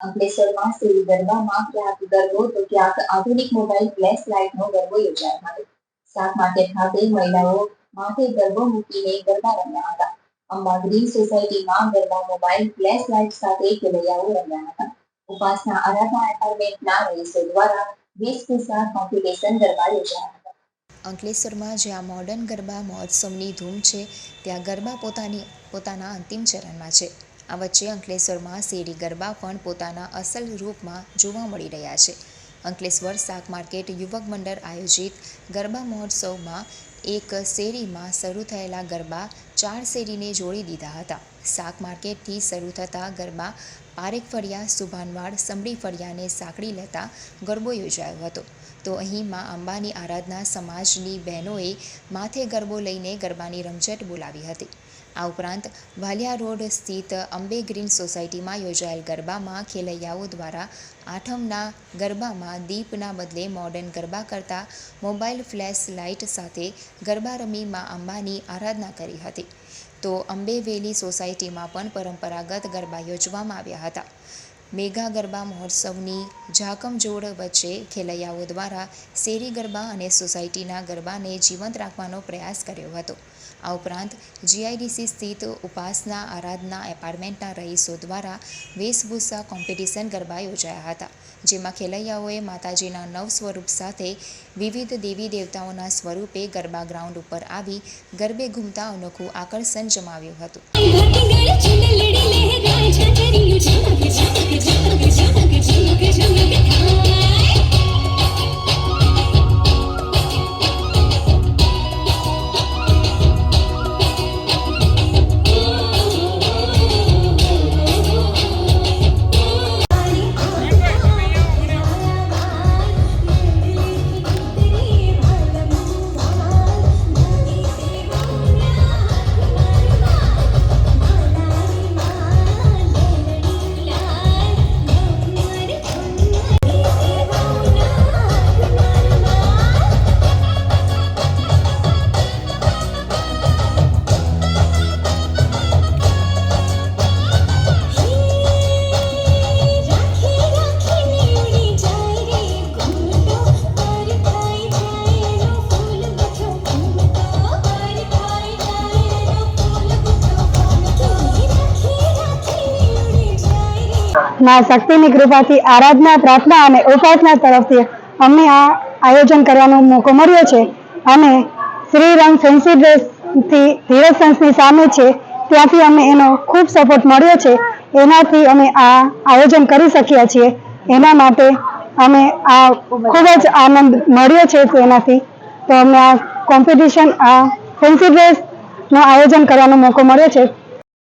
અંકલેશ્વરમાં શ્રી ગરબામાં ક્યાંક ગરબો, તો ક્યાંક આધુનિક મોબાઈલ ફ્લેશ લાઇટનો ગરબો યોજાયો હતો શાક માર્કેટ ખાતે મહિલાઓ માથે ગરબો મૂકીને ગરબા રમ્યા હતા. અંબા ગ્રીન સોસાયટીમાં ગરબા મોબાઈલ ફ્લેશ લાઇટ સાથે ખેલૈયાઓ રમ્યા હતા. ઉપાસના આરાધના એપાર્ટમેન્ટના રહીશો દ્વારા વેશભૂષા કોમ્પિટિશન ગરબા યોજાયા હતા. અંકલેશ્વરમાં જ્યાં મોડર્ન ગરબા મહોત્સવની ધૂમ છે, ત્યાં ગરબા પોતાની, પોતાના અંતિમ ચરણમાં છે. આ વચ્ચે અંકલેશ્વરમાં શેરી ગરબા પણ પોતાના અસલ રૂપમાં જોવા મળી રહ્યા છે. અંકલેશ્વર શાક માર્કેટ યુવક મંડળ આયોજિત ગરબા મહોત્સવમાં એક શેરીમાં શરૂ થયેલા ગરબા ચાર શેરીને જોડી દીધા હતા. શાક માર્કેટથી શરૂ થતા ગરબા પારેખ ફળિયા સુભાનવાડ સમડી ફળિયાને સાંકળી લેતા ગરબો યોજાયો હતો. તો અહીં મા અંબાની આરાધના સમાજની બહેનોએ માથે ગરબો લઈને ગરબાની રમઝટ બોલાવી હતી. આ ઉપરાંત વાલિયા રોડ સ્થિત અંબે ગ્રીન સોસાયટીમાં યોજાયેલ ગરબામાં ખેલૈયાઓ દ્વારા આઠમના ગરબામાં દીપના બદલે મોડર્ન ગરબા કરતા મોબાઈલ ફ્લેશ લાઇટ સાથે ગરબા રમી મા અંબાની આરાધના કરી હતી. તો અંબેવેલી સોસાયટીમાં પણ પરંપરાગત ગરબા યોજવામાં આવ્યા હતા. મેગા ગરબા મહોત્સવની ઝાકમજોડ વચ્ચે ખેલૈયાઓ દ્વારા શેરી ગરબા અને સોસાયટીના ગરબાને જીવંત રાખવાનો પ્રયાસ કર્યો હતો. આ ઉપરાંત જીઆઈડીસી સ્થિત ઉપાસના, આરાધના, એપાર્ટમેન્ટના રહીશો દ્વારા વેશભૂષા કોમ્પિટિશન ગરબા યોજાયા હતા, જેમાં ખેલૈયાઓએ માતાજીના નવ સ્વરૂપ સાથે વિવિધ દેવી દેવતાઓના સ્વરૂપે ગરબા ગ્રાઉન્ડ ઉપર આવી ગરબે ઘૂમતા અનોખું આકર્ષણ જમાવ્યું હતું. માં શક્તિની કૃપાથી આરાધના, પ્રાર્થના અને ઉપાસના તરફથી અમને આ આયોજન કરવાનો મોકો મળ્યો છે. અને શ્રી રંગ ફેન્સી ડ્રેસથી ધીરજ સંસની સામે છે, ત્યાંથી અમને એનો ખૂબ સપોર્ટ મળ્યો છે. એનાથી અમે આ આયોજન કરી શક્યા છીએ. એના માટે અમે આ ખૂબ જ આનંદ મળ્યો છે તેનાથી તો અમને આ કોમ્પિટિશન આ ફેન્સી ડ્રેસનું આયોજન કરવાનો મોકો મળ્યો છે.